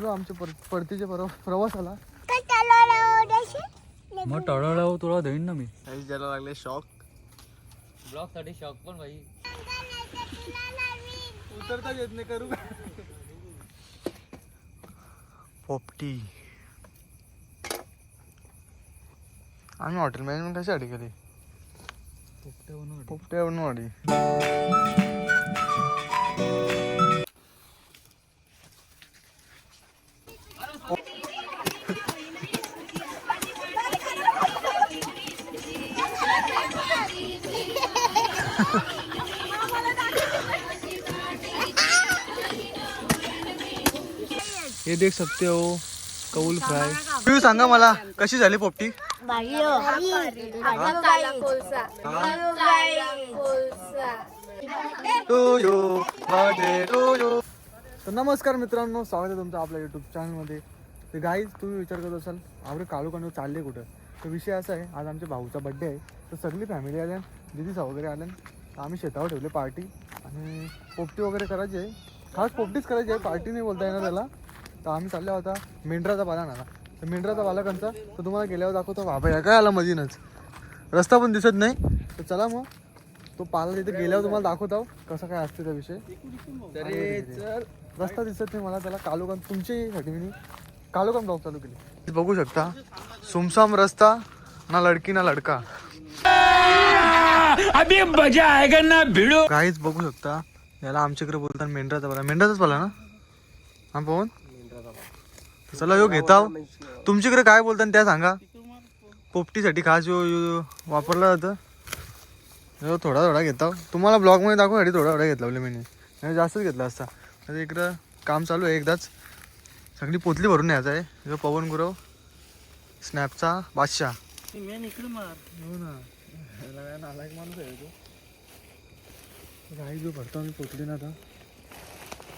जो आमच्या परतीच्या प्रवासाला. मग तुला देईन ना मी. काही ज्याला लागले शॉकसाठी शॉक पण भाई. उतरता येत नाही करू पोपटी. आम्ही हॉटेल मॅनेजमेंट कशासाठी केली? पोपट्या वाडी. हे देख सकते हो कौल फ्राय. तुम्ही सांगा मला कशी झाली पोपटी? तर नमस्कार मित्रांनो स्वागत आहे तुमचं आपल्या युट्यूब चॅनलमध्ये तर गाईज तुम्ही विचार करत असाल आवडे काळू कांडू चालले कुठं? तर विषय असा आहे आज आमच्या भाऊचा बड्डे आहे. तर सगळी फॅमिली आल्या दिदीचा वगैरे आल्या. तर आम्ही शेतावर ठेवले पार्टी आणि पोपटी वगैरे करायची आहे. खास पोपटीच करायची आहे पार्टी नाही बोलता येणार त्याला. तर आम्ही चाललो होता मेंढराचा पाला नाला तर मेंढराचा पाला कंचा तर तुम्हाला गेल्यावर दाखवतो. बाबा या काय आला मधीनच? रस्ता पण दिसत नाही. तर चला मग. तो पाला तिथे गेल्यावर तुम्हाला दाखवतो. कसा काय असते त्या विषय. रस्ता दिसत नाही मला त्याला कालोखान तुमच्यासाठी मी कालोखान ब्लॉग चालू केली. बघू शकता. सुमसाम रस्ता ना लडकी ना लडका. अभी मजा आएगा ना भिड़ो। काहीच बघू शकता. याला आमच्याकडे बोलतात मेंढराचा पाला मेंढराचाच पाला ना? हा तर चला यो घेता तुमच्याकडे काय बोलतात त्या सांगा. पोपटीसाठी खास यो वापरला जातं. यो थोडा थोडा घेता तुम्हाला ब्लॉगमध्ये दाखवण्यासाठी थोडा थोडा घेतला मी. नाही जास्तच घेतला असता. तर इकडं काम चालू आहे एकदाच. सगळी पोतली भरून न्यायचं आहे. जो पवन गुरव स्नॅपचा बादशाह. हो ना. नालायक माणूस आहे तो. गाई जो भरतो आम्ही पोचली ना आता.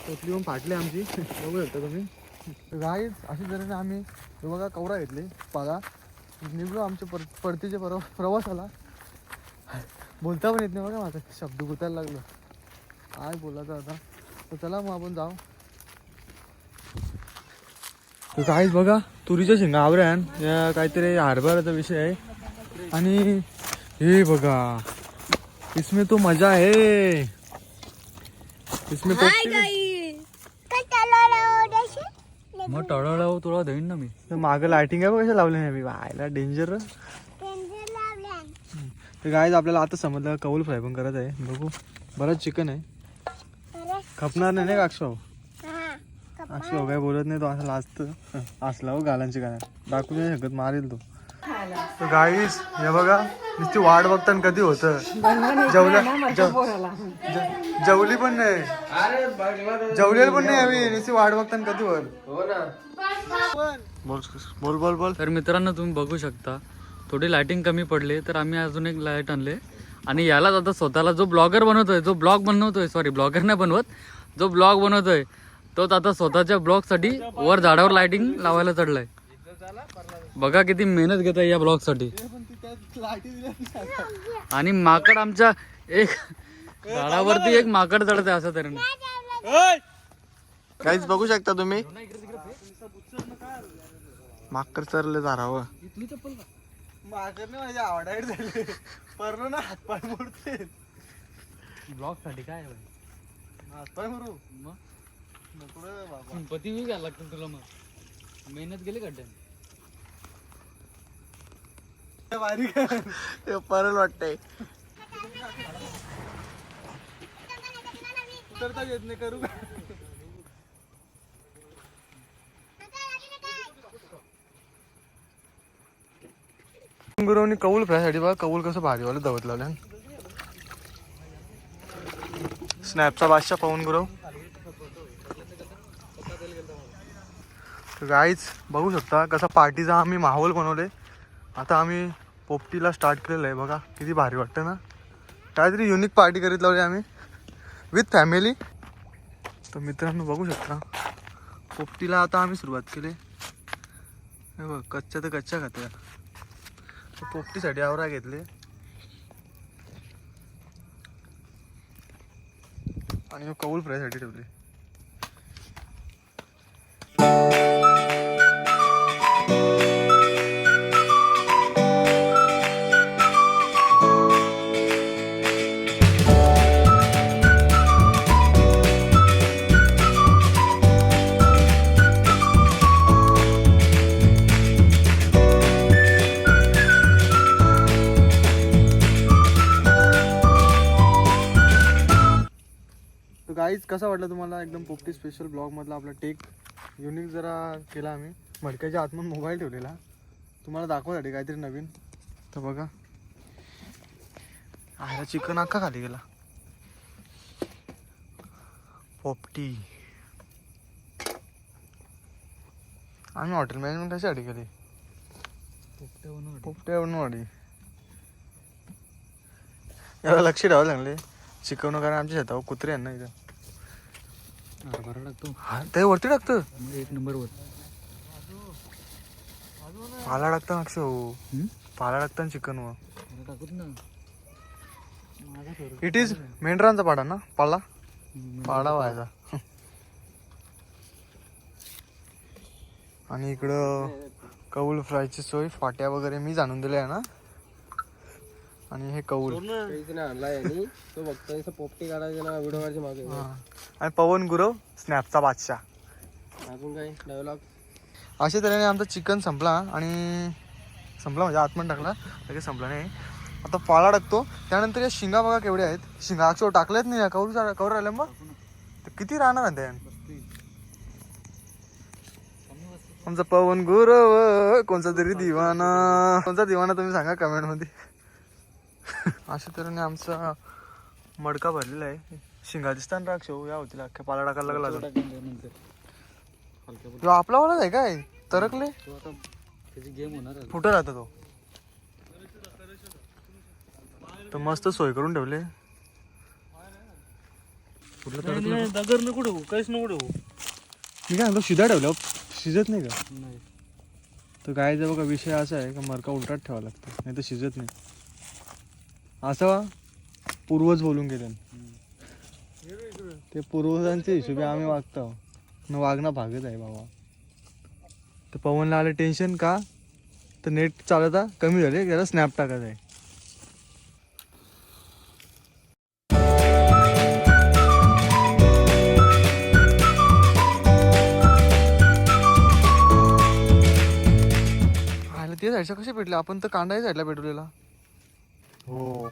पोचली पण फाटली आमची. बघू शकता तुम्ही. गाई अशी तऱ्हेने आम्ही बघा कवरा घेतली. पाला निघलो आमच्या पर परतीच्या परवा प्रवासाला. बोलता पण येत नाही बघा माझा शब्द गुतायला लागलो. काय बोलायचं आता? तर चला मग आपण जाऊ. तर काहीच बघा तुरीच्या शेंगा आवऱ्यान या काहीतरी हरभऱ्याचा विषय आहे. आणि हे बघा इसमें तो मजा है इसमें मग टळाळाव तुला देईन ना मी. तो मागं लाइटिंग आहे बघ कशा लावले नाही व्हायला डेंजर तर गायज आपल्याला आता समजलं कौल फ्राय पण करत आहे. बघू बरंच चिकन आहे. खपणार नाही ना अक्षव? अक्षव काय बोलत नाही तो असं लाजतं. असला हो गालांची गाणं दाखवू नाही शकत मारेल तो. तर गाईस हे बघा नुसती वाट बघताना कधी होतं? जेवल्या जेवली पण नाही. जेवलेली पण नाही हवी नुसती वाट बघताना कधी होईल? बोल बोल बोल बोल तर मित्रांनो तुम्ही बघू शकता थोडी लाइटिंग कमी पडली तर आम्ही अजून एक लाइट आणले. आणि यालाच आता स्वतःला जो ब्लॉगर बनवतोय जो ब्लॉग बनवतोय सॉरी ब्लॉगर नाही बनवत जो ब्लॉग बनवतोय तोच आता स्वतःच्या ब्लॉगसाठी वर झाडावर लाइटिंग लावायला चढलाय. बघा किती मेहनत घेत आहे या ब्लॉगसाठी. आणि माकड आमच्या एक झाडावरती एक माकड चढत आहे असं तऱ्हेने काहीच बघू शकता तुम्ही? माकर चरले झाडावं माकर नाही माझ्या झाले. परलो ना हातपाय मोडते. ब्लॉगसाठी काय हातपाय मग? नको रे बाबा. पती मी लागतं तुला मग. मेहनत गेली ते परल वाटतंय. उतरता येत नाही करू गुरुवनी कौल फ्रायसाठी बघा कौल कसं भारीवालं दवत लावलं स्नॅपचा बादशाह पाहून गुरव. गाईच बघू शकता कसा पार्टीचा आम्ही माहोल बनवले. आता आम्ही पोपटीला स्टार्ट केलेलं आहे. बघा किती भारी वाटतं ना? काहीतरी युनिक पार्टी करीत लावली आम्ही. विथ फॅमिली तर मित्रांनो बघू शकता. पोपटीला आता आम्ही सुरुवात केली. हे बघ कच्च्या तर कच्च्या खात्या. पोपटीसाठी आवरा घेतले. आणि कौल फ्रायसाठी ठेवले. कसा वाटला तुम्हाला एकदम पोपटी स्पेशल ब्लॉग मधला आपला टेक युनिक जरा केला आम्ही. मडक्याच्या आतमध्ये मोबाईल ठेवलेला. तुम्हाला दाखवासाठी काहीतरी नवीन. तर बघा. आयला चिकन अख्खा खाली गेला. पोपटी. आम्ही हॉटेल मॅनेजमेंट कशासाठी केली? पोपट्या बनवाडी याला लक्ष ठेवावं लागले. शिकवणं कारण आमच्या शेतावर कुत्रे आहे ना इथं. हरभरा टाकतो. हा ते वरती टाकतं? एक नंबर वर. पाला टाकतं मागश हो? पाला टाकतं चिकन ना. favorite. इट इज मेंढरांचा पाडा ना पाला? पाडा. व्हायचा. आणि इकडं कौल फ्रायची सोय फाट्या वगैरे मी जाणून दिल्या आहे ना. आणि हे कौल. तो पोपटी काढायचं ना व्हिडिओ काढायचे मागे. हा. आणि पवन गुरव स्नॅपचा बादशाह. अजून काय? अशा तऱ्हेने आमचा चिकन संपला आणि संपला म्हणजे आतमध्ये टाकला लगेच संपला नाही. आता पाला टाकतो. त्यानंतर या शिंगा बघा केवढ्या आहेत. शिंगा अक्षर टाकल्यात नाही कवर कवर राहिल्या मग? तर किती राहणार आहे त्या आमचा पवन गुरव कोणचा तरी दिवाना. कोणचा दिवाना तुम्ही सांगा कमेंटमध्ये. अशा तऱ्हेने आमचा मडका भरलेला आहे. शिंगा दिसताना राख शेव या होतील अख्ख्या पाला टाकायला लागला अजून. ह्यो आपला वालाच आहे काय? तरकले? तो आता त्याची गेम होणार आहे. कुठं राहतो तो. तर मस्त सोय करून ठेवले. दगर नको ठेवू काहीच नको ठेवू. मी काय म्हणतो शिधा ठेवलं शिजत नाही का? नाही. तर जर बघा विषय असा आहे का मरका उलटात ठेवावा लागतो नाही तर शिजत नाही. असं पूर्वज बोलून गेले. ते पूर्वजांच्या हिशोबी आम्ही वागतो. न वागणं भागच आहे बाबा. तर पवनला आलं टेन्शन का? तर नेट चालवता कमी झाले त्याला स्नॅप टाकत आहे. ते जायचं कसे भेटले आपण तर कांदाही साईडला भेटवलेला हो.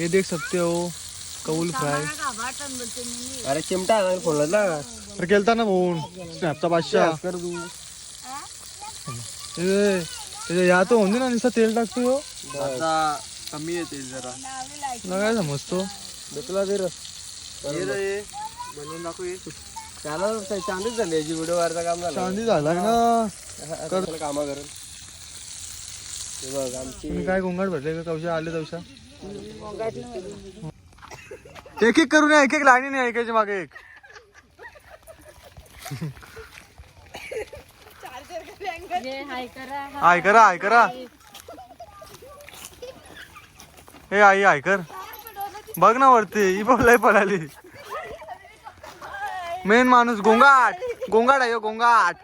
ये देख सकते हो कौल फ्राय. अरे चिमटा फोडला ना. अरे केलता ना भाऊन स्नॅपचा बादशाह. कर तू ए, त्याच्या या तो होऊन दे ना नुसता तेल टाकतो ह्यो. आता कमी येते जरा. तुला काय समजतो भेटला तर बनवून दाखव त्याला चांदीच झाली याची व्हिडिओ वारचा काम झालं. चांदी झालाय ना. कर कामा करेल. हे बघ आमची तुम्ही काय गोंगाट भरले का? कवशा आले तवशा? एक एक करून या, एक एक लाईनीने ऐकायचे मागे एक. आय करा आय करा. हे आई आय कर. बघ ना वरती ही बोलाय पळाली. मेन माणूस गोंगाट गोंगाट आहे हो, गोंगाट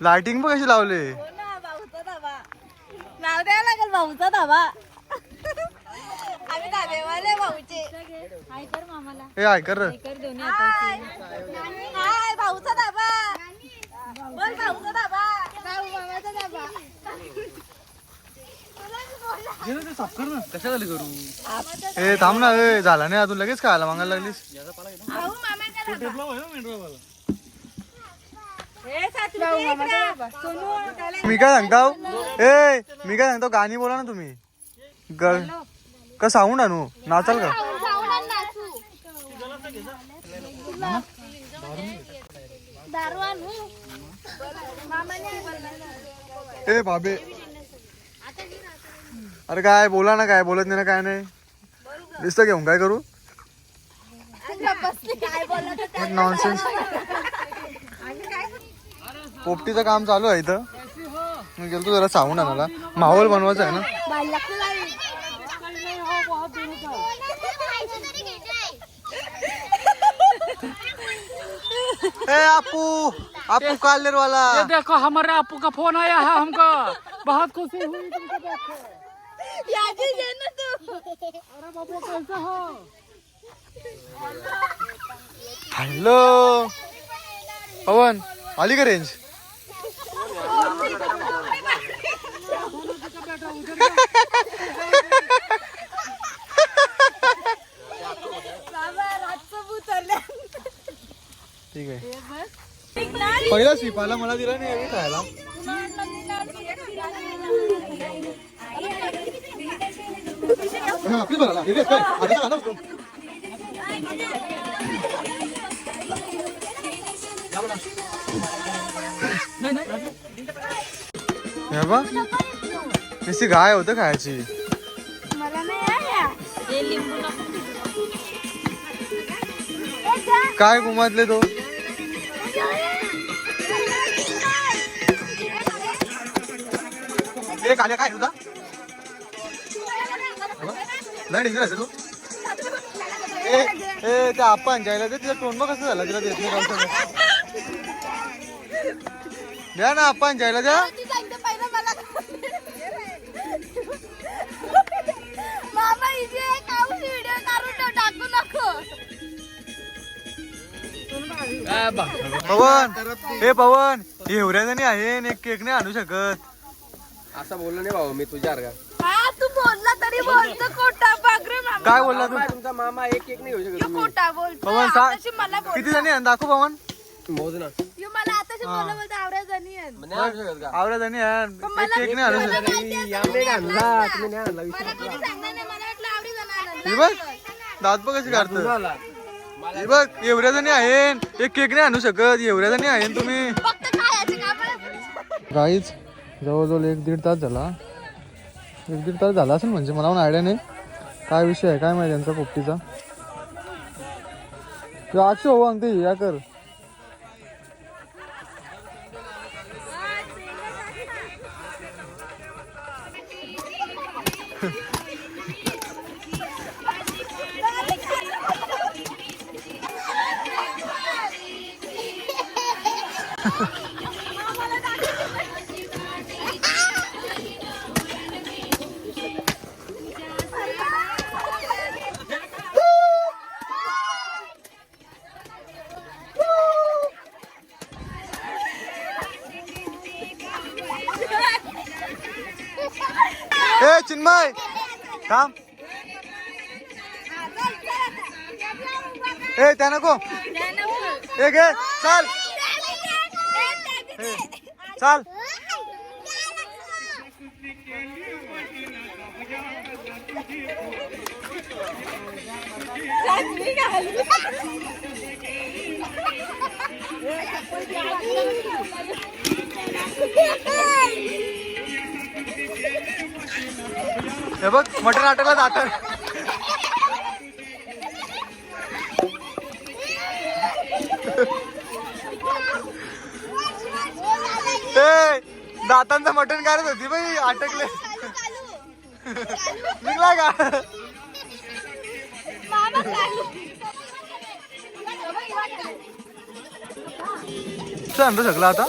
लाइटिंग पण कशी लावले? नाव द्यावं लागेल भाऊचा धाबा आम्ही धाबेवाले भाऊचे. हे. हाय भाऊचा धाबा बोल भाऊचा धाबा भाऊ मामाचा धाबा कशा झाली करू ए थांब ना ए झाला नाही अजून लगेच खायला मागायला लागलीस. हे सोनू त्याला मी काय सांगताव ए मी काय सांगतो गाणी बोला ना तुम्ही. ग- का साऊंड आणू? नाचाल का? दारू आणू. मामाने ए बाबे. अरे काय बोला ना काय बोलत नाही ना काय नाही. नुसतं घेऊन काय करू? काय बोलत नॉनसेन्स पोपटीचं काम चालू आहे इथं. मी गेलतो जरा साऊंड आणायला. माहोल बनवायचा आहे ना. ए आपू आपू कालेर वाला ये देखो हमारे आपू का फोन आया है हमको। बहुत खुशी हुई तुमको देख। याची घे ना तू. अरे बाबू कैसे हो. हॅलो. पवन आली का रेंज. ठीक आहे. पहिला शिपाला मला दिला नाही यावी खायला हे बा नुसती गाय होतं खायची. काय गुमातले तो? काय तुझा नाही डिग्री असेल तू. ए ए त्या आपण जायला ते तिचा तोंड बघ कसं झालं तिला देत नाही. द्या ना आपण जायला द्या. पवन हे पवन एवढ्याजणी आहे आणि एक केक नाही आणू शकत. असं बोललो नाही भाऊ मी तुझ्या अर्गा हा तू बोलला तरी बोलतो खोटा बघ रे मामा. काय बोलला तू? मामा, तुमचा मामा एक एक नाही यो खोटा बोलतो पवन आताशी मला बोल किती जणी आहे दाखव पवन. मोज ना यो मला आताशी बोलला बोलतो आवड्या जणी आहेत. नाही शकत का? आवड्या जणी आहे एक केक नाही आणू शकत तुम्ही नाही आणला तुम्ही नाही आणला मला कोणी सांगणार नाही मला वाटलं आवडी जण हे बघ दात बघ कशी काढतो आला हे बघ एवढ्या जणी आहे एक केक नाही आणू शकत. एवढ्या जणी आहे तुम्ही. फक्त खायचे का आपण गाईच जवळजवळ एक दीड तास झाला. एक दीड तास झाला असेल म्हणजे मला पण आयडिया नाही. काय विषय आहे? काय माहिती यांचा पोपटीचा? तू अक्षय हो अंगते या कर. थांब ए त्या नको ए घे चाल। चाल। हे बघ मटण आटकला जात. दातांचं मटण काढत होती बाई अटकले निघला का? मामा आता?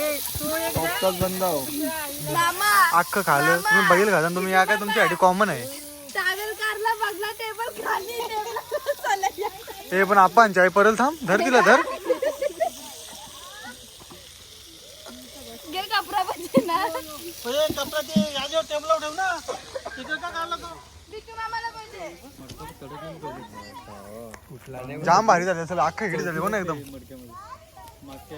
आता मामा अख्खं खाल्लं तुम्ही बैल खाता तुम्ही या काय? तुमच्यासाठी कॉमन आहे. ट्रॅव्हल कारला बघला टेबल खाली टेबल चालला हे पण आपण चाय परल थांब. धर तिला धर. घे कपडा पाहिजे ना. बिट्टू मामाला पाहिजे जाम भारी झाले असेल अख्खा इकडे झाले हो ना एकदम. आजची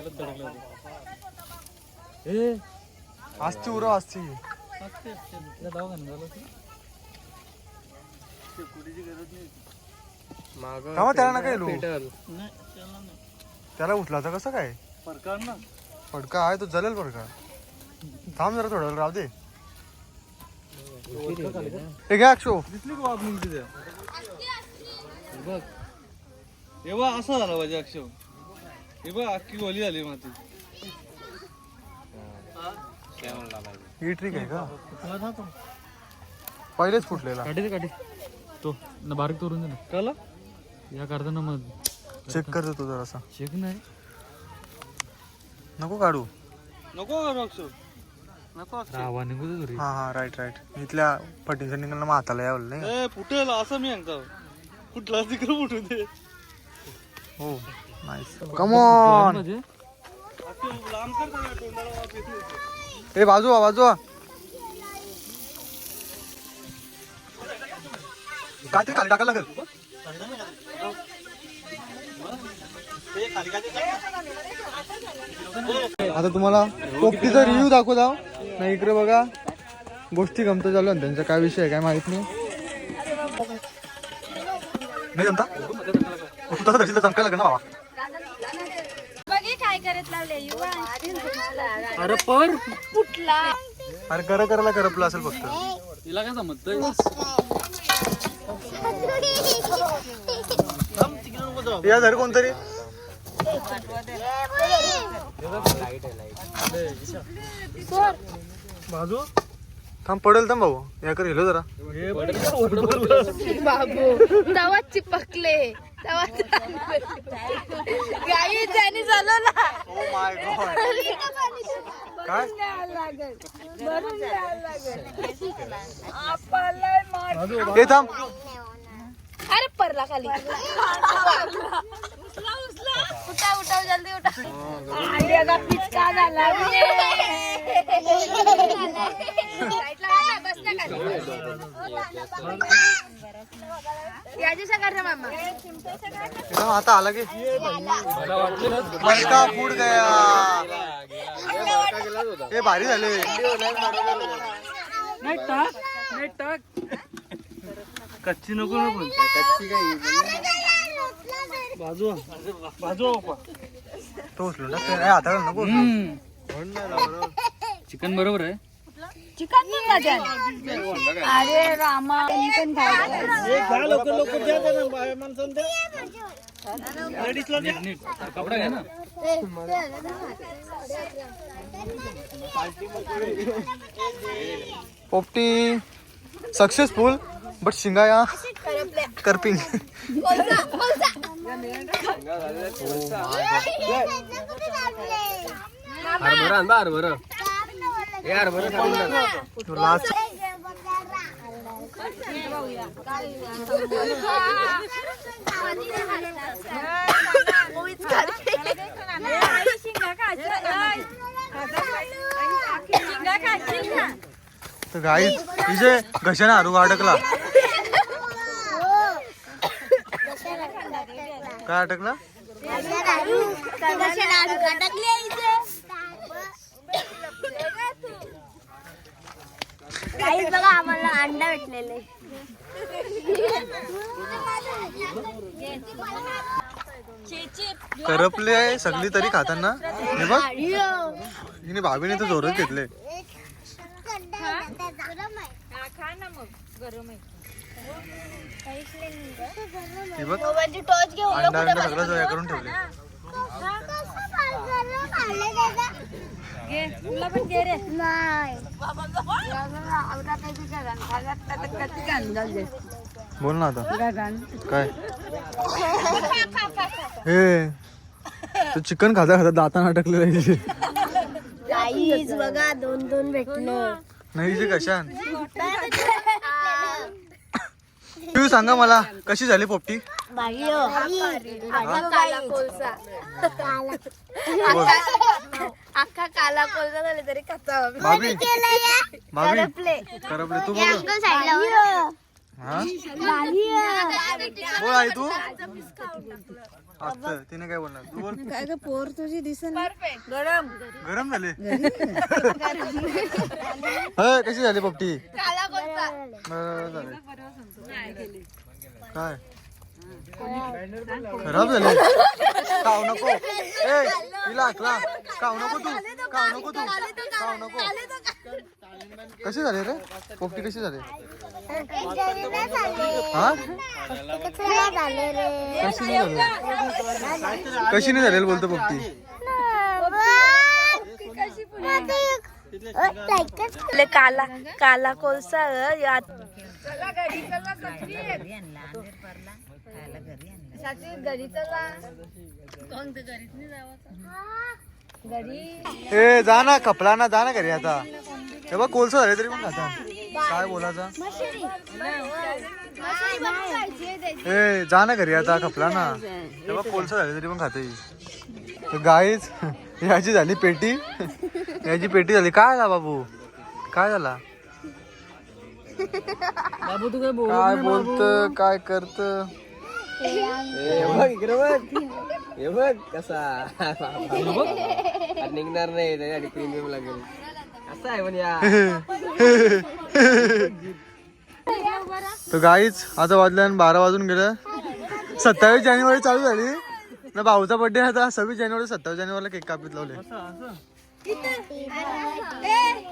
उरव आजची माग का मग त्याला नका येलो पेटल. त्याला उठला तर कसं काय? फडका आहे तो जलेल फडका. थांब जरा थोडा राहू दे. हे घ्या अक्षो. दिसली का वाघ मुलगी त्या बघ. हे बघ असं झालं पाहिजे अक्षय हे बघ अख्खी गोली झाली माती. ही ट्रिक आहे का? पहिलेच फुटलेला. काढी दे काढी. तो न बारीक तोरून दे ना. कळलं? या काढताना मग चेक करतो तू जरासा. चेक नाही. नको काढू. नको करू अक्षय नको अक्षय रावा निघू दे घरी. हा हा राईट राईट इथल्या पटींच्या निघाला मग हाताला यावं नाही ए फुटेल असं मी सांगतो कुठला तिकडं फुटू दे. हो नाईस कमॉन म्हणजे ए बाजू बाजू काय ते खाली टाकायला लागेल? आता तुम्हाला पोपटीचा रिव्ह्यू दाखवू आहो नाही इकडे बघा. गोष्टी गमत चालू आणि त्यांचा काय विषय आहे काय माहीत नाही. नाही जमता? तसं तशी तर चमकायला लागेल ना बाबा बघे काय करत लावले युवा अरे पर. कुठला अरे करा करायला करपलं असेल फक्त. तिला काय समजतंय? या धर कोणतरी. बाजू. थांब पडेल थांब भाऊ. या कर गेलो जरा. बाबू तवा चिपकले. तवा गाई त्याने चालवला ओ माय गॉड काय? हे थांब. अरे परला खाली। उठा उठा जल्दी उठा। आलेगा पिचका झाला हे। आता आला की। फ़ूड गया। हे भारी झाले। नाही टाक नाही टाक। कच्ची नको ना पण कच्ची काही बाजू बाजू तो उचलून टाक. ते नाही हाताला नको. चिकन बरोबर आहे. चिकन अरे रामा द्या माणसांना द्या. लेडीजला कपडा घ्या ना. पोपटी सक्सेसफुल बट शिंगाया करपिंग हरभरा आण बा हरभरा. हे. लाच तर गाई विजय घशाने हारू अडकला काय अटकला? काहीच बघा आम्हाला अंडा भेटलेले. करपले आहे सगळी तरी खाताना. हे बघ. हिने भाभीने तर जोरच घेतले. हे बघ टॉर्च अंडा अंडा सगळं जोया करून ठेवले. घे तुला पण घे रे. बोल ना आता. काय? हे तू चिकन खाता खाता दाताना अटकलेला आहे. बघा दोन दोन भेटलं. नाही कशान? तू सांगा मला कशी झाली पोपटी? अख्खा काला कोळसा. बोल अख्खा काला कोळसा झाले तरी कसा भाभी. भाभी. करपले. तू बोल. हा. बोल आई तू. तिने काय बोलणार? तू बोल. काय ग पोर तुझी दिसन. गरम. गरम झाले. कशी झाली पोपटी? बरं झाले. काय? खराब झाले. खाऊ नको. ए तिला ऐकला खाऊ नको तू. खाऊ नको तू. खाऊ नको. कशी झाली रे? पोपटी कशी झाली? हा? कशी नाही झाली? कशी नाही झालेली बोलतो पोपटी? ले काला काला कोळसा ग, यात ए जा ना खपला ना जा ना घरी आता. हे बघ कोलसा झाले तरी पण खाता? काय बोलायचा? ए जा ना घरी आता खपला ना हे बघ कोलसा झाले तरी पण खाते गाईच याची झाली पेटी. याची पेटी झाली. काय झाला बाबू? काय झाला? बाबू तू काय बोल काय बोलत? काय करत? हे बघ कसा निघणार नाही त्याच्यासाठी प्रीमियम लागेल असं आहे पण या तर गाईच आता वाजल्या बारा वाजून गेलं. सत्तावीस जानेवारी चालू झाली. ना भाऊचा बर्थडे आता. सव्वीस जानेवारी सत्तावीस जानेवारीला केक कापीत लावले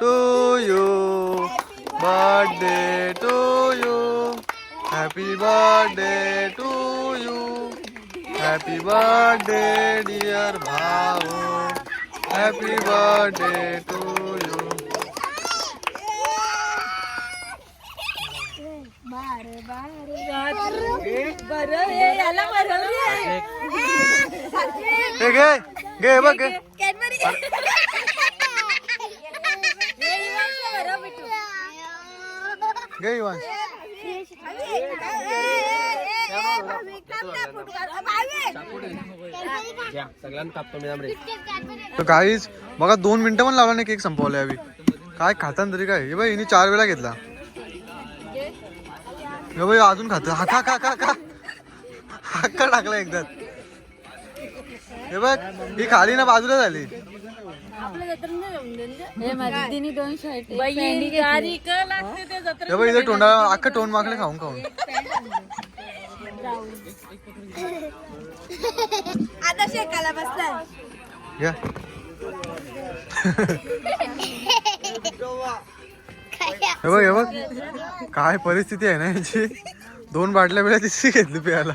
to you birthday to you happy birthday to you happy birthday dear भाऊ हॅपी बर्थडे टू यू बरं हे घे घे बघ घे घे इवान घ्या, सगळ्यांना कापतो मी थांब रे तर काहीच बघा दोन मिनिटं पण लावला नाही केक संपवला यावी काय खाताना तरी काय? हे बाई हिने चार वेळा घेतला. हे बाई अजून खात. हा खा खा खा खा. हक्का टाकला एकदा. हे बघ ही खाली ना बाजूला झाली. हे बाई, का? हे इथे तोंडा अख्खा तोंड मागले खाऊन खाऊन. आता शेकाला बसलाय. या. हे बघ हे बघ. काय परिस्थिती आहे ना याची? दोन बाटल्या वेळा तिसरी घेतली प्यायला